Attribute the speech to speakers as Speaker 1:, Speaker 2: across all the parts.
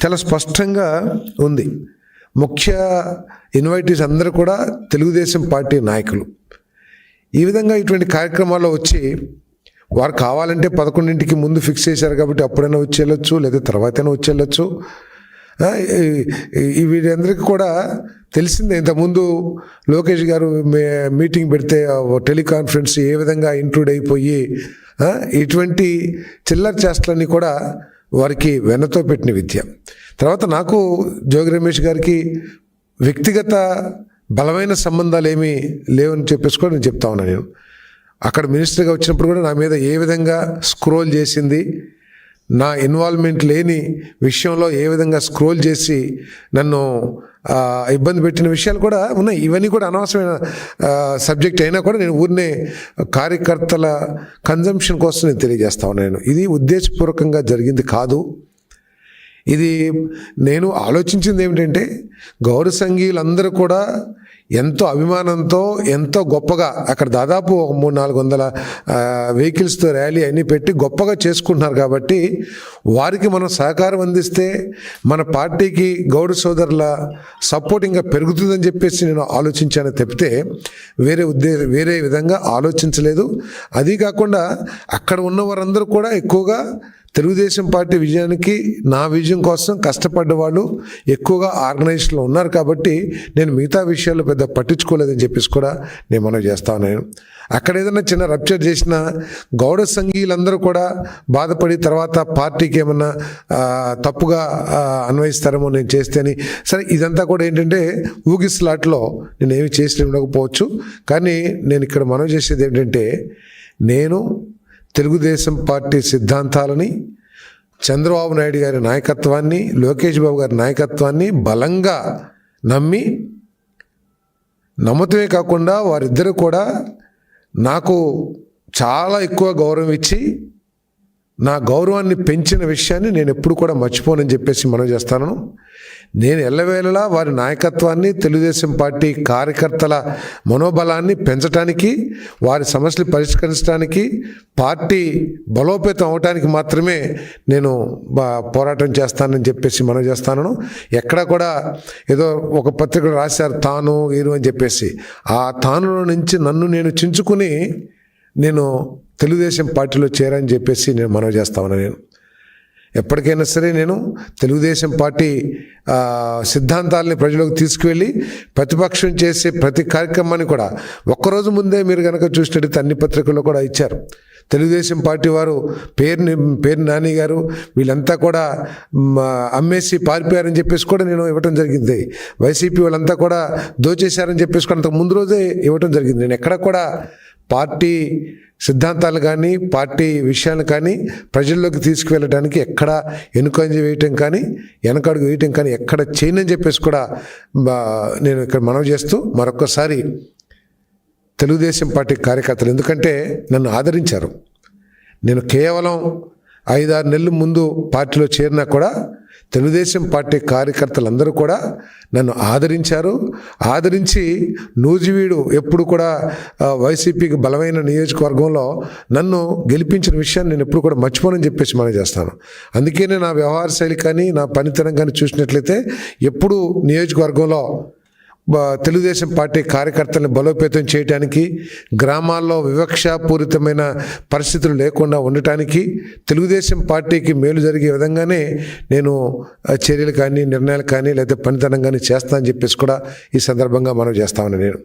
Speaker 1: చాలా స్పష్టంగా ఉంది. ముఖ్య ఇన్వైటీస్ అందరూ కూడా తెలుగుదేశం పార్టీ నాయకులు. ఈ విధంగా ఇటువంటి కార్యక్రమాల్లో వచ్చి వారు కావాలంటే పదకొండింటికి ముందు ఫిక్స్ చేశారు కాబట్టి అప్పుడైనా వచ్చేయచ్చు లేదా తర్వాతైనా వచ్చేయచ్చు వీరందరికీ కూడా తెలిసిందే ఇంతకుముందు లోకేష్ గారు మీటింగ్ పెడితే టెలికాన్ఫరెన్స్ ఏ విధంగా ఇంక్లూడ్ అయిపోయి ఇటువంటి చిల్లర చేష్టలన్నీ కూడా వారికి వెన్నతో పెట్టిన విద్య. తర్వాత నాకు జోగి రమేష్ గారికి వ్యక్తిగత బలమైన సంబంధాలు ఏమీ లేవని చెప్పేసి కూడా నేను చెప్తా ఉన్నాను నేను. అక్కడ మినిస్టర్గా వచ్చినప్పుడు కూడా నా మీద ఏ విధంగా స్క్రోల్ చేసింది నా ఇన్వాల్వ్మెంట్ లేని విషయంలో ఏ విధంగా స్క్రోల్ చేసి నన్ను ఇబ్బంది పెట్టిన విషయాలు కూడా ఉన్నాయి. ఇవన్నీ కూడా అనవసరమైన సబ్జెక్ట్ అయినా కూడా నేను ఊరినే కార్యకర్తల కన్జంప్షన్ కోసం నేను తెలియజేస్తా ఉన్నాను. ఇది ఉద్దేశపూర్వకంగా జరిగింది కాదు. ఇది నేను ఆలోచించింది ఏమిటంటే గౌరవ సంఘీయులందరూ కూడా ఎంతో అభిమానంతో ఎంతో గొప్పగా అక్కడ దాదాపు ఒక మూడు నాలుగు వందల వెహికల్స్తో ర్యాలీ అన్నీ పెట్టి గొప్పగా చేసుకుంటున్నారు కాబట్టి వారికి మనం సహకారం అందిస్తే మన పార్టీకి గౌడ సోదరుల సపోర్ట్ ఇంకా పెరుగుతుందని చెప్పేసి నేను ఆలోచించాను తప్పితే వేరే ఉద్దే వేరే విధంగా ఆలోచించలేదు. అది కాకుండా అక్కడ ఉన్న వారందరూ కూడా ఎక్కువగా తెలుగుదేశం పార్టీ విజయానికి నా విజయం కోసం కష్టపడ్డ వాళ్ళు ఎక్కువగా ఆర్గనైజేషన్లో ఉన్నారు కాబట్టి నేను మిగతా విషయాలు పెద్ద పట్టించుకోలేదని చెప్పేసి కూడా నేను మనం చేస్తాను నేను అక్కడ ఏదైనా చిన్న రప్చర్ చేసిన గౌడ సంఘీయులందరూ కూడా బాధపడి తర్వాత పార్టీకి ఏమన్నా తప్పుగా అన్వయిస్తారేమో నేను చేస్తేని. సరే ఇదంతా కూడా ఏంటంటే ఊగిస్లాట్లో నేను ఏమి చేసి ఉండకపోవచ్చు. కానీ నేను ఇక్కడ మనం చేసేది ఏంటంటే నేను తెలుగుదేశం పార్టీ సిద్ధాంతాలని చంద్రబాబు నాయుడు గారి నాయకత్వాన్ని లోకేష్ బాబు గారి నాయకత్వాన్ని బలంగా నమ్మి నమ్మతమే కాకుండా వారిద్దరూ కూడా నాకు చాలా ఎక్కువ గౌరవం ఇచ్చి నా గౌరవాన్ని పెంచిన విషయాన్ని నేను ఎప్పుడు కూడా మర్చిపోనని చెప్పేసి మనం చేస్తాను. నేను ఎల్లవేళలా వారి నాయకత్వాన్ని తెలుగుదేశం పార్టీ కార్యకర్తల మనోబలాన్ని పెంచడానికి వారి సమస్యలు పరిష్కరించడానికి పార్టీ బలోపేతం అవడానికి మాత్రమే నేను బా- పోరాటం చేస్తానని చెప్పేసి మనం చేస్తాను. ఎక్కడ కూడా ఏదో ఒక పత్రిక రాశారు తాను వీరు అని చెప్పేసి. ఆ తానులో నుంచి నన్ను నేను చించుకుని నేను తెలుగుదేశం పార్టీలో చేరని చెప్పేసి నేను మనవి చేస్తా ఉన్నా నేను. ఎప్పటికైనా సరే నేను తెలుగుదేశం పార్టీ సిద్ధాంతాలని ప్రజలకు తీసుకువెళ్ళి ప్రతిపక్షం చేసే ప్రతి కార్యక్రమాన్ని కూడా ఒక్కరోజు ముందే మీరు కనుక చూసినట్టయితే అన్ని పత్రికల్లో కూడా ఇచ్చారు. తెలుగుదేశం పార్టీ వారు పేరుని పేరు నాని గారు వీళ్ళంతా కూడా అమ్మేసి పారిపోయారని చెప్పేసి కూడా నేను ఇవ్వటం జరిగింది. వైసీపీ వాళ్ళంతా కూడా దోచేశారని చెప్పేసి కూడా అంతకు ముందు రోజే ఇవ్వటం జరిగింది. నేను ఎక్కడ కూడా పార్టీ సిద్ధాంతాలు కానీ పార్టీ విషయాలు కానీ ప్రజల్లోకి తీసుకువెళ్ళడానికి ఎక్కడ వెనుకంజ వేయటం కానీ వెనకడుగు వేయటం కానీ ఎక్కడ చేయనని చెప్పేసి కూడా నేను ఇక్కడ మనవి చేస్తూ మరొకసారి తెలుగుదేశం పార్టీ కార్యకర్తలు ఎందుకంటే నన్ను ఆదరించారు. నేను కేవలం ఐదారు నెలల ముందు పార్టీలో చేరినా కూడా తెలుగుదేశం పార్టీ కార్యకర్తలందరూ కూడా నన్ను ఆదరించారు. ఆదరించి నూజివీడు ఎప్పుడు కూడా వైసీపీకి బలమైన నియోజకవర్గంలో నన్ను గెలిపించిన విషయాన్ని నేను ఎప్పుడు కూడా మర్చిపోనని చెప్పేసి మనం చేస్తాను. అందుకనే నా వ్యవహార శైలి కానీ నా పనితనం కానీ చూసినట్లయితే ఎప్పుడు నియోజకవర్గంలో తెలుగుదేశం పార్టీ కార్యకర్తలను బలోపేతం చేయడానికి గ్రామాల్లో వివక్షాపూరితమైన పరిస్థితులు లేకుండా ఉండటానికి తెలుగుదేశం పార్టీకి మేలు జరిగే విధంగానే నేను చర్యలు కానీ నిర్ణయాలు కానీ లేదా పనితనం కానీ చేస్తానని చెప్పేసి కూడా ఈ సందర్భంగా మనం చేస్తామని నేను.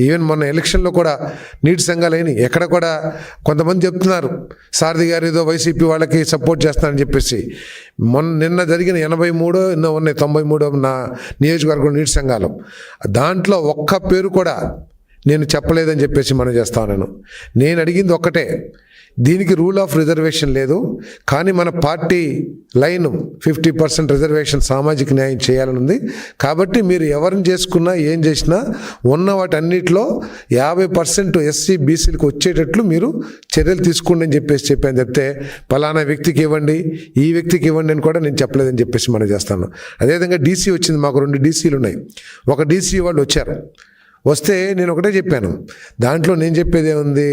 Speaker 1: ఈవెన్ మొన్న ఎలక్షన్లో కూడా నీటి సంఘాలేని ఎక్కడ కూడా కొంతమంది చెప్తున్నారు సారథి గారు ఏదో వైసీపీ వాళ్ళకి సపోర్ట్ చేస్తానని చెప్పేసి. మొన్న నిన్న జరిగిన ఎనభై మూడో ఎన్నో ఉన్నాయి తొంభై మూడో నా నియోజకవర్గం నీటి సంఘాలు. దాంట్లో ఒక్క పేరు కూడా నేను చెప్పలేదని చెప్పేసి మనం చేస్తాను నేను నేను అడిగింది ఒక్కటే దీనికి రూల్ ఆఫ్ రిజర్వేషన్ లేదు. కానీ మన party line fifty percent reservation సామాజిక న్యాయం చేయాలని ఉంది కాబట్టి మీరు ఎవరిని చేసుకున్నా ఏం చేసినా ఉన్న వాటన్నిటిలో యాభై పర్సెంట్ ఎస్సీ బీసీలకు వచ్చేటట్లు మీరు చర్యలు తీసుకోండి అని చెప్పేసి చెప్పాను. చెప్తే పలానా వ్యక్తికి ఇవ్వండి ఈ వ్యక్తికి ఇవ్వండి అని కూడా నేను చెప్పలేదని చెప్పేసి మనం చేస్తాను. అదేవిధంగా డీసీ వచ్చింది. మాకు రెండు డీసీలు ఉన్నాయి. ఒక డీసీ వాళ్ళు వచ్చారు. వస్తే నేను ఒకటే చెప్పాను. దాంట్లో నేను చెప్పేది ఏముంది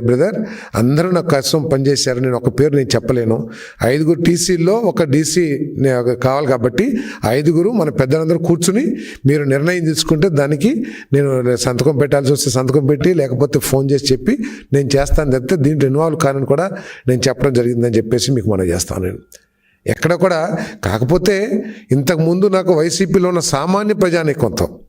Speaker 1: బ్రదర్? అందరూ నాకు కష్టం పనిచేశారు నేను ఒక పేరు నేను చెప్పలేను. ఐదుగురు టీసీల్లో ఒక డీసీ కావాలి కాబట్టి ఐదుగురు మన పెద్దలందరూ కూర్చుని మీరు నిర్ణయం తీసుకుంటే దానికి నేను సంతకం పెట్టాల్సి వస్తే సంతకం పెట్టి లేకపోతే ఫోన్ చేసి చెప్పి నేను చేస్తాను. తప్పితే దీంట్లో ఇన్వాల్వ్ కానని కూడా నేను చెప్పడం జరిగిందని చెప్పేసి మీకు మనం చేస్తాను నేను ఎక్కడ కూడా కాకపోతే ఇంతకుముందు నాకు వైసీపీలో ఉన్న సామాన్య ప్రజానికంతో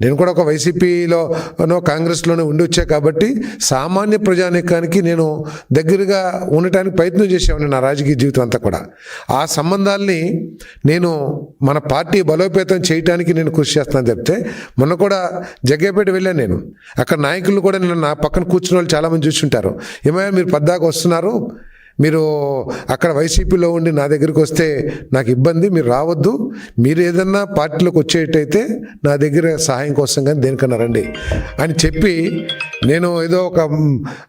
Speaker 1: నేను కూడా ఒక వైసీపీలోనో కాంగ్రెస్లోనే ఉండి వచ్చా కాబట్టి సామాన్య ప్రజానీకానికి నేను దగ్గరగా ఉండటానికి ప్రయత్నం చేసేవాడిని నా రాజకీయ జీవితం అంతా కూడా. ఆ సంబంధాల్ని నేను మన పార్టీ బలోపేతం చేయడానికి నేను కృషి చేస్తానని చెప్తే మొన్న కూడా జగ్గేపేట వెళ్ళాను నేను. అక్కడ నాయకులు కూడా నేను నా పక్కన కూర్చున్న వాళ్ళు చాలామంది చూసుంటారు. ఏమైనా మీరు పద్దాక వస్తున్నారు? మీరు అక్కడ వైసీపీలో ఉండి నా దగ్గరికి వస్తే నాకు ఇబ్బంది మీరు రావద్దు. మీరు ఏదన్నా పార్టీలోకి వచ్చేటైతే నా దగ్గర సహాయం కోసం కానీ దేనికన్నా రండి అని చెప్పి నేను ఏదో ఒక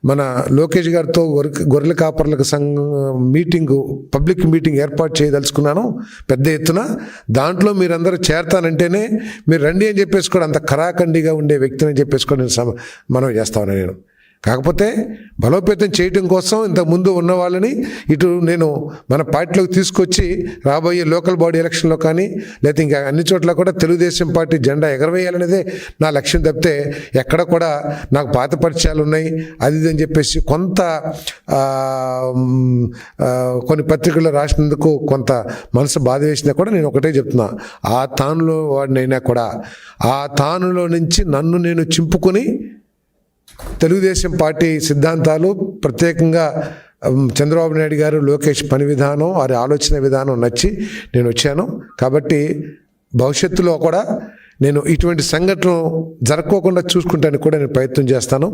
Speaker 1: మన లోకేష్ గారితో గొర్రె గొర్రెల కాపర్లకు సంఘ మీటింగ్ పబ్లిక్ మీటింగ్ ఏర్పాటు చేయదలుచుకున్నాను పెద్ద ఎత్తున. దాంట్లో మీరందరూ చేరతానంటేనే మీరు రండి అని చెప్పేసి కూడా అంత ఖరాఖండిగా ఉండే వ్యక్తిని అని చెప్పేసి కూడా నేను సమ- మనం చేస్తాను నేను. కాకపోతే బలోపేతం చేయటం కోసం ఇంతకు ముందు ఉన్న వాళ్ళని ఇటు నేను మన పార్టీలోకి తీసుకొచ్చి రాబోయే లోకల్ బాడీ ఎలక్షన్లో కానీ లేకపోతే ఇంకా అన్ని చోట్ల కూడా తెలుగుదేశం పార్టీ జెండా ఎగరవేయాలనేదే నా లక్ష్యం తప్పితే ఎక్కడ కూడా నాకు పాత పరిచయాలు ఉన్నాయి అది ఇది అని చెప్పేసి కొంత కొన్ని పత్రికల్లో రాసినందుకు కొంత మనసు బాధ వేసినా కూడా నేను ఒకటే చెప్తున్నా. ఆ తానులో వాడినైనా కూడా ఆ తానులో నుంచి నన్ను నేను చింపుకొని తెలుగుదేశం పార్టీ సిద్ధాంతాలు ప్రత్యేకంగా చంద్రబాబు నాయుడు గారు లోకేష్ పని విధానం వారి ఆలోచన విధానం నచ్చి నేను వచ్చాను. కాబట్టి భవిష్యత్తులో కూడా నేను ఇటువంటి సంఘటన జరగకోకుండా చూసుకుంటానికి కూడా నేను ప్రయత్నం చేస్తాను.